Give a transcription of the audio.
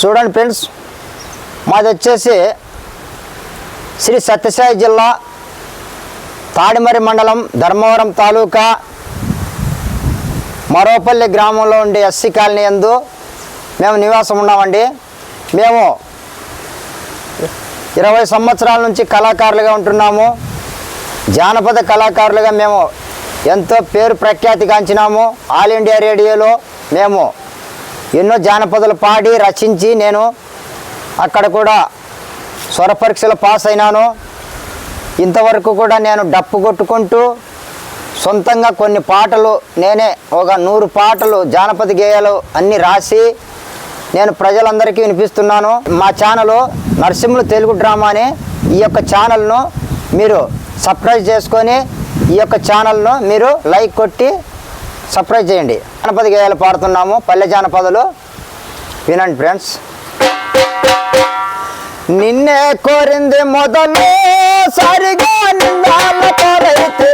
చూడండి ఫ్రెండ్స్ మాది వచ్చేసి శ్రీ సత్యసాయి జిల్లా తాడిమరి మండలం ధర్మవరం తాలూకా మరోపల్లి గ్రామంలో ఉండే ఎస్సీ కాలనీ ఎందు మేము నివాసం ఉన్నామండి. మేము ఇరవై సంవత్సరాల నుంచి కళాకారులుగా ఉంటున్నాము. జానపద కళాకారులుగా మేము ఎంతో పేరు ప్రఖ్యాతిగాంచినాము ఆల్ ఇండియా రేడియోలో మేము ఎన్నో జానపదాలు పాడి రచించి నేను అక్కడ కూడా స్వర పరీక్షలు పాస్ అయినాను. ఇంతవరకు కూడా నేను డప్పు కొట్టుకుంటూ సొంతంగా కొన్ని పాటలు నేనే ఒక నూరు పాటలు జానపద గేయాలు అన్నీ రాసి నేను ప్రజలందరికీ వినిపిస్తున్నాను. మా ఛానల్ నరసింహులు తెలుగు డ్రామా అని ఈ యొక్క ఛానల్ను మీరు సబ్స్క్రైబ్ చేసుకొని ఈ యొక్క ఛానల్ను మీరు లైక్ కొట్టి సర్ప్రైజ్ చేయండి. జానపద గేయాలు పాడుతున్నాము. పల్లె జానపదలు వినండి ఫ్రెండ్స్. నిన్నే కోరింది మొదలు సరిగా నిన్నాళ్ళ కోరైతే